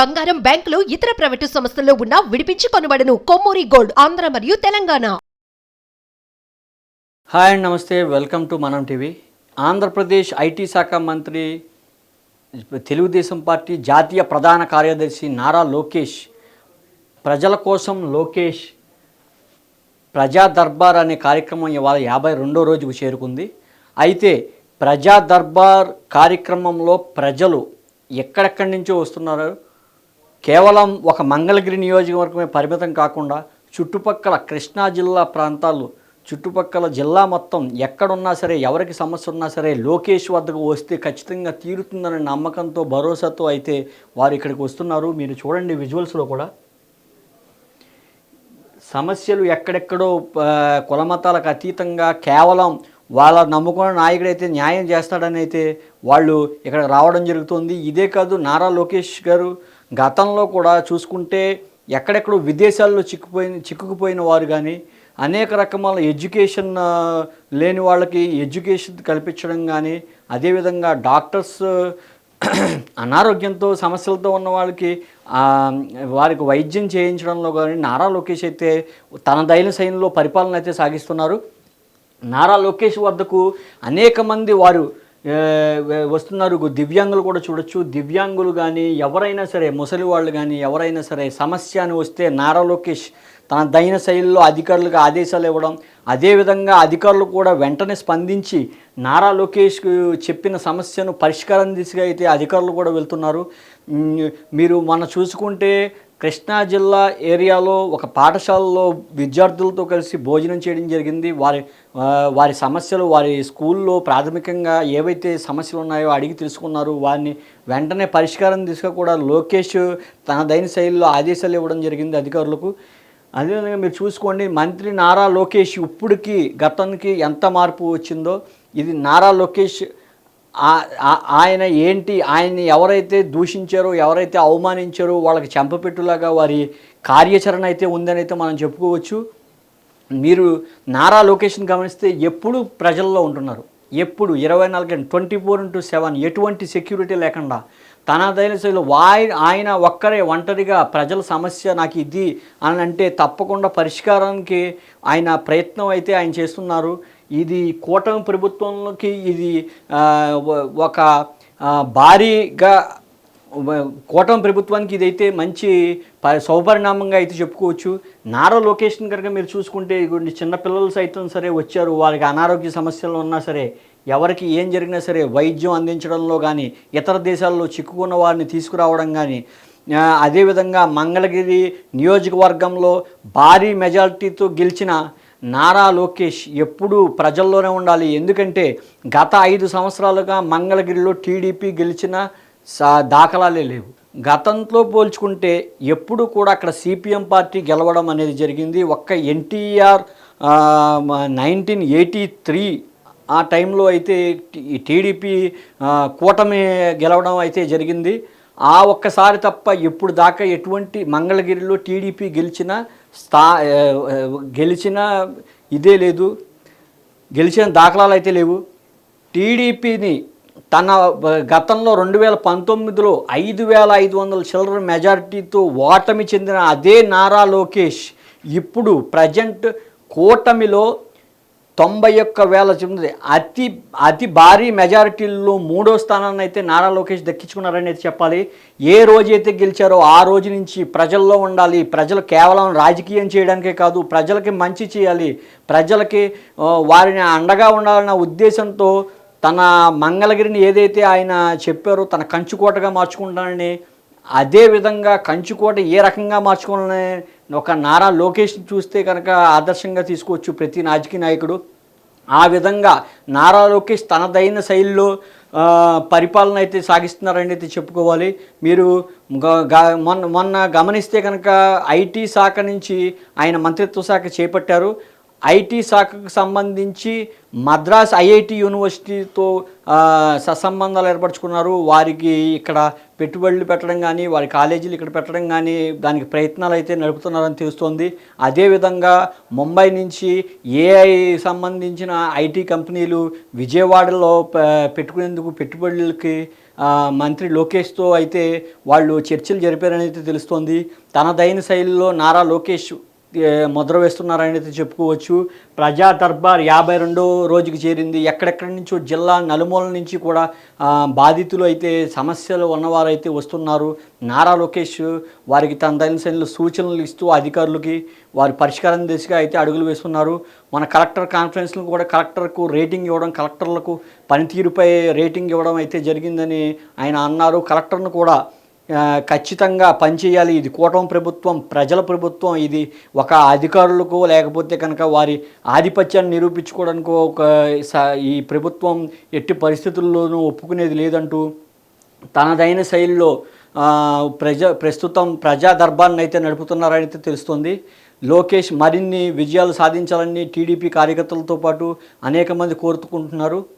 బంగారం బ్యాంకులు ఇతర ప్రైవేటు సంస్థల్లో ఉన్న విడిపించి కొనబడను. కొమ్మూరి గోల్డ్ ఆంధ్ర మరియు తెలంగాణ. హాయ్ అండ్ నమస్తే. Welcome to Manam TV. Andhra Pradesh IT శాఖ మంత్రి తెలుగుదేశం పార్టీ జాతీయ ప్రధాన కార్యదర్శి నారా లోకేష్ ప్రజల కోసం లోకేష్ ప్రజా దర్బార్ అనే కార్యక్రమం ఇవాళ యాభై రెండో రోజుకు చేరుకుంది. అయితే ప్రజా దర్బార్ కార్యక్రమంలో ప్రజలు ఎక్కడెక్కడి నుంచో వస్తున్నారు? కేవలం ఒక మంగళగిరి నియోజకవర్గమే పరిమితం కాకుండా చుట్టుపక్కల కృష్ణా జిల్లా ప్రాంతాలు చుట్టుపక్కల జిల్లా మొత్తం ఎక్కడున్నా సరే ఎవరికి సమస్య ఉన్నా సరే లోకేష్ వద్దకు వస్తే ఖచ్చితంగా తీరుతుందనే నమ్మకంతో భరోసాతో అయితే వారు ఇక్కడికి వస్తున్నారు. మీరు చూడండి విజువల్స్లో కూడా. సమస్యలు ఎక్కడెక్కడో కులమతాలకు అతీతంగా కేవలం వాళ్ళ నమ్ముకున్న నాయకుడైతే న్యాయం చేస్తాడని అయితే వాళ్ళు ఇక్కడ రావడం జరుగుతుంది. ఇదే కాదు నారా లోకేష్ గారు గతంలో కూడా చూసుకుంటే ఎక్కడెక్కడో విదేశాల్లో చిక్కుపోయిన చిక్కుకుపోయిన వారు కానీ అనేక రకముల ఎడ్యుకేషన్ లేని వాళ్ళకి ఎడ్యుకేషన్ కల్పించడం కానీ అదేవిధంగా డాక్టర్స్ అనారోగ్యంతో సమస్యలతో ఉన్న వాళ్ళకి వారికి వైద్యం చేయించడంలో కానీ నారా లోకేష్ అయితే తన దైన శైలిలో పరిపాలన అయితే సాగిస్తున్నారు. నారా లోకేష్ వద్దకు అనేక మంది వారు వస్తున్నారు దివ్యాంగులు కూడా చూడొచ్చు. దివ్యాంగులు కానీ ఎవరైనా సరే ముసలి వాళ్ళు కానీ ఎవరైనా సరే సమస్య అని వస్తే నారా లోకేష్ తన దైన శైలిలో అధికారులకు ఆదేశాలు ఇవ్వడం అదేవిధంగా అధికారులు కూడా వెంటనే స్పందించి నారా లోకేష్కు చెప్పిన సమస్యను పరిష్కారం దిశగా అయితే అధికారులు కూడా వెళ్తున్నారు. మీరు మన చూసుకుంటే కృష్ణా జిల్లా ఏరియాలో ఒక పాఠశాలలో విద్యార్థులతో కలిసి భోజనం చేయడం జరిగింది. వారి వారి సమస్యలు వారి స్కూల్లో ప్రాథమికంగా ఏవైతే సమస్యలు ఉన్నాయో అడిగి తెలుసుకున్నారు. వారిని వెంటనే పరిష్కారం దిశగా కూడా లోకేష్ తన దైన శైలిలో ఆదేశాలు ఇవ్వడం జరిగింది అధికారులకు. అదేవిధంగా మీరు చూసుకోండి మంత్రి నారా లోకేష్ ఇప్పటికీ గతానికి ఎంత మార్పు వచ్చిందో ఇది నారా లోకేష్ ఆయన ఏంటి ఆయన్ని ఎవరైతే దూషించారో ఎవరైతే అవమానించారో వాళ్ళకి చెంపపెట్టులాగా వారి కార్యాచరణ అయితే ఉందని అయితే మనం చెప్పుకోవచ్చు. మీరు నారా లొకేషన్ గమనిస్తే ఎప్పుడు ప్రజల్లో ఉంటున్నారు. ఎప్పుడు ఇరవై నాలుగు గంటలు ట్వంటీ ఫోర్ ఇంటూ సెవెన్ ఎటువంటి సెక్యూరిటీ లేకుండా తన శైలి వాయి ఆయన ఒక్కరే ఒంటరిగా ప్రజల సమస్య నాకు ఇది అని అంటే తప్పకుండా పరిష్కారానికి ఆయన ప్రయత్నం అయితే ఆయన చేస్తున్నారు. ఇది కూటమి ప్రభుత్వంలోకి ఇది ఒక భారీగా కూటమి ప్రభుత్వానికి ఇదైతే మంచి ప- శుభపరిణామంగా అయితే చెప్పుకోవచ్చు. నారా లొకేషన్ కనుక మీరు చూసుకుంటే కొన్ని చిన్నపిల్లలు సైతం సరే వచ్చారు. వారికి అనారోగ్య సమస్యలు ఉన్నా సరే ఎవరికి ఏం జరిగినా సరే వైద్యం అందించడంలో కానీ ఇతర దేశాల్లో చిక్కుకున్న వారిని తీసుకురావడం కానీ అదేవిధంగా మంగళగిరి నియోజకవర్గంలో భారీ మెజారిటీతో గెలిచిన నారా లోకేష్ ఎప్పుడూ ప్రజల్లోనే ఉండాలి. ఎందుకంటే గత ఐదు సంవత్సరాలుగా మంగళగిరిలో టీడీపీ గెలిచిన సా- దాఖలాలే లేవు. గతంతో పోల్చుకుంటే ఎప్పుడు కూడా అక్కడ సిపిఎం పార్టీ గెలవడం అనేది జరిగింది. ఒక్క ఎన్టీఆర్ నైన్టీన్ ఎయిటీ త్రీ ఆ టైంలో అయితే టీడీపీ కూటమి గెలవడం అయితే జరిగింది. ఆ ఒక్కసారి తప్ప ఎప్పుడు దాకా ఎటువంటి మంగళగిరిలో టీడీపీ గెలిచినా స్థా గెలిచిన ఇదే లేదు. గెలిచిన దాఖలాలు అయితే లేవు. టీడీపీని తన గతంలో రెండు వేల పంతొమ్మిదిలో ఐదు వేల ఐదు వందల చిల్లర మెజారిటీతో ఓటమి చెందిన అదే నారా లోకేష్ ఇప్పుడు ప్రజెంట్ కూటమిలో తొంభై ఒక్క వేల చెప్తుంది అతి అతి భారీ మెజారిటీల్లో మూడో స్థానాన్ని అయితే నారా లోకేష్ దక్కించుకున్నారని అయితే చెప్పాలి. ఏ రోజైతే గెలిచారో ఆ రోజు నుంచి ప్రజల్లో ఉండాలి. ప్రజలు కేవలం రాజకీయం చేయడానికే కాదు ప్రజలకి మంచి చేయాలి. ప్రజలకి వారిని అండగా ఉండాలన్న ఉద్దేశంతో తన మంగళగిరిని ఏదైతే ఆయన చెప్పారో తన కంచుకోటగా మార్చుకుంటానని అదే విధంగా కంచుకోట ఏ రకంగా మార్చుకోవాలని ఒక నారా లోకేష్ చూస్తే కనుక ఆదర్శంగా తీసుకోవచ్చు ప్రతి రాజకీయ నాయకుడు. ఆ విధంగా నారా లోకేష్ తనదైన శైలిలో పరిపాలన అయితే సాగిస్తున్నారని అయితే చెప్పుకోవాలి. మీరు గ- గ- మొన్న మొన్న గమనిస్తే కనుక ఐటీ శాఖ నుంచి ఆయన మంత్రిత్వ శాఖ చేపట్టారు. ఐటీ శాఖకు సంబంధించి మద్రాస్ ఐఐటి యూనివర్సిటీతో సత్సంబంధాలు ఏర్పరచుకున్నారు. వారికి ఇక్కడ పెట్టుబడులు పెట్టడం కానీ వారి కాలేజీలు ఇక్కడ పెట్టడం కానీ దానికి ప్రయత్నాలు అయితే నడుపుతున్నారని తెలుస్తోంది. అదేవిధంగా ముంబై నుంచి ఏఐ సంబంధించిన ఐటీ కంపెనీలు విజయవాడలో పెట్టుకునేందుకు పెట్టుబడులకి మంత్రి లోకేష్తో అయితే వాళ్ళు చర్చలు జరిపారని అయితే తెలుస్తోంది. తనదైన శైలిలో నారా లోకేష్ ముద్ర వేస్తున్నారని చెప్పుకోవచ్చు. ప్రజా దర్బార్ యాభై రెండో రోజుకి చేరింది. ఎక్కడెక్కడి నుంచో జిల్లా నలుమూల నుంచి కూడా బాధితులు అయితే సమస్యలు ఉన్నవారు అయితే వస్తున్నారు. నారా లోకేష్ వారికి తనదైన శైలిలో సూచనలు ఇస్తూ అధికారులకి వారి పరిష్కారం దిశగా అయితే అడుగులు వేస్తున్నారు. మన కలెక్టర్ కాన్ఫరెన్స్లో కూడా కలెక్టర్కు రేటింగ్ ఇవ్వడం కలెక్టర్లకు పనితీరుపై రేటింగ్ ఇవ్వడం అయితే జరిగిందని ఆయన అన్నారు. కలెక్టర్ను కూడా ఖచ్చితంగా పనిచేయాలి ఇది కూటమి ప్రభుత్వం ప్రజల ప్రభుత్వం ఇది ఒక అధికారులకు లేకపోతే కనుక వారి ఆధిపత్యాన్ని నిరూపించుకోవడానికి ఒక స- ఈ ప్రభుత్వం ఎట్టి పరిస్థితుల్లోనూ ఒప్పుకునేది లేదంటూ తనదైన శైలిలో ప్రజ ప్రస్తుతం ప్రజా దర్బార్ని అయితే నడుపుతున్నారని అయితే తెలుస్తుంది. లోకేష్ మరిన్ని విజయాలు సాధించాలని టీడీపీ కార్యకర్తలతో పాటు అనేక మంది కోరుకుంటున్నారు.